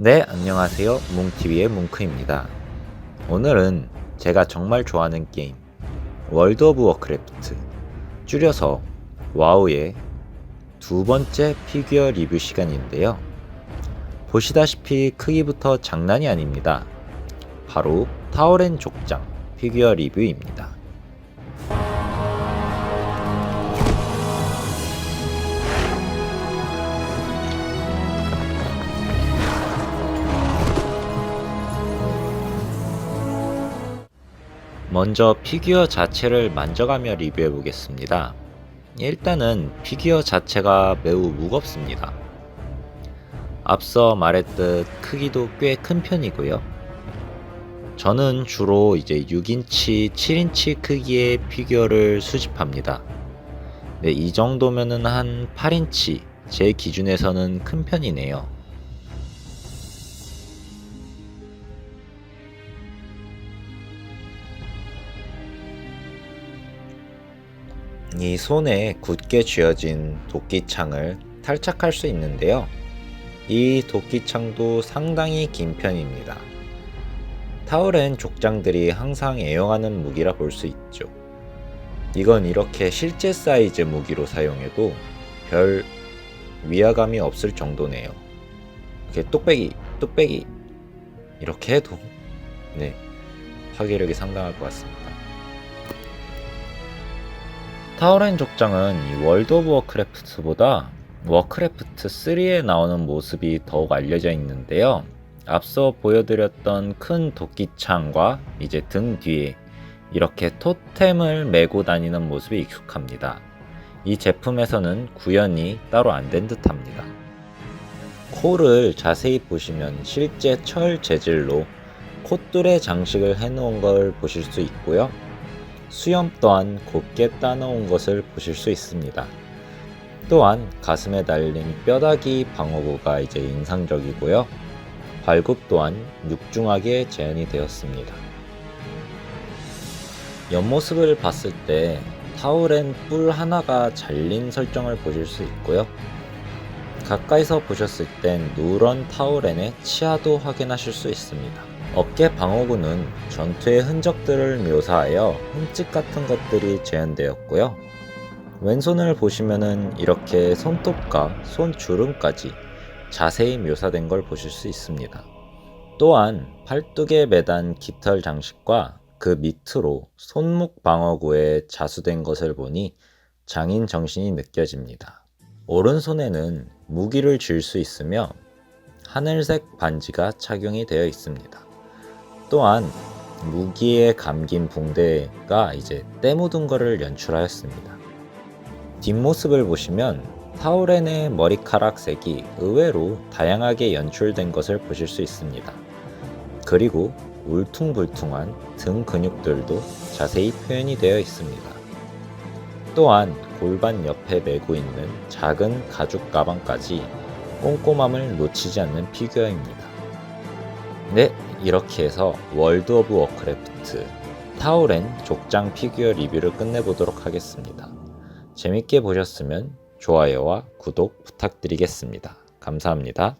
네, 안녕하세요. 뭉TV의 뭉크입니다. 오늘은 제가 정말 좋아하는 게임, 월드 오브 워크래프트, 줄여서 와우의 두 번째 피규어 리뷰 시간인데요. 보시다시피 크기부터 장난이 아닙니다. 바로 타오렌 족장 피규어 리뷰입니다. 먼저 피규어 자체를 만져가며 리뷰해 보겠습니다. 일단은 피규어 자체가 매우 무겁습니다. 앞서 말했듯 크기도 꽤 큰 편이고요. 저는 주로 이제 6인치, 7인치 크기의 피규어를 수집합니다. 네, 이 정도면은 한 8인치, 제 기준에서는 큰 편이네요. 이 손에 굳게 쥐어진 도끼창을 탈착할 수 있는데요. 이 도끼창도 상당히 긴 편입니다. 타오렌 족장들이 항상 애용하는 무기라 볼 수 있죠. 이건 이렇게 실제 사이즈 무기로 사용해도 별 위화감이 없을 정도네요. 이렇게 뚝배기, 뚝배기 이렇게 해도 네 파괴력이 상당할 것 같습니다. 타오렌 족장은 이 월드 오브 워크래프트보다 워크래프트 3에 나오는 모습이 더욱 알려져 있는데요. 앞서 보여드렸던 큰 도끼창과 이제 등 뒤에 이렇게 토템을 메고 다니는 모습이 익숙합니다. 이 제품에서는 구현이 따로 안 된 듯합니다. 코를 자세히 보시면 실제 철 재질로 콧줄에 장식을 해놓은 걸 보실 수 있고요. 수염 또한 곱게 따놓은 것을 보실 수 있습니다. 또한 가슴에 달린 뼈다귀 방어구가 이제 인상적이고요. 발굽 또한 육중하게 재현이 되었습니다. 옆모습을 봤을 때 타오렌 뿔 하나가 잘린 설정을 보실 수 있고요. 가까이서 보셨을 땐 누런 타오렌의 치아도 확인하실 수 있습니다. 어깨 방어구는 전투의 흔적들을 묘사하여 흠집 같은 것들이 재현되었고요. 왼손을 보시면은 이렇게 손톱과 손주름까지 자세히 묘사된 걸 보실 수 있습니다. 또한 팔뚝에 매단 깃털 장식과 그 밑으로 손목 방어구에 자수된 것을 보니 장인 정신이 느껴집니다. 오른손에는 무기를 쥘 수 있으며 하늘색 반지가 착용이 되어 있습니다. 또한 무기에 감긴 붕대가 이제 때 묻은 거를 연출하였습니다. 뒷모습을 보시면 타오렌의 머리카락 색이 의외로 다양하게 연출된 것을 보실 수 있습니다. 그리고 울퉁불퉁한 등 근육들도 자세히 표현이 되어 있습니다. 또한 골반 옆에 메고 있는 작은 가죽 가방까지 꼼꼼함을 놓치지 않는 피규어입니다. 네, 이렇게 해서 월드 오브 워크래프트 타오렌 족장 피규어 리뷰를 끝내보도록 하겠습니다. 재밌게 보셨으면 좋아요와 구독 부탁드리겠습니다. 감사합니다.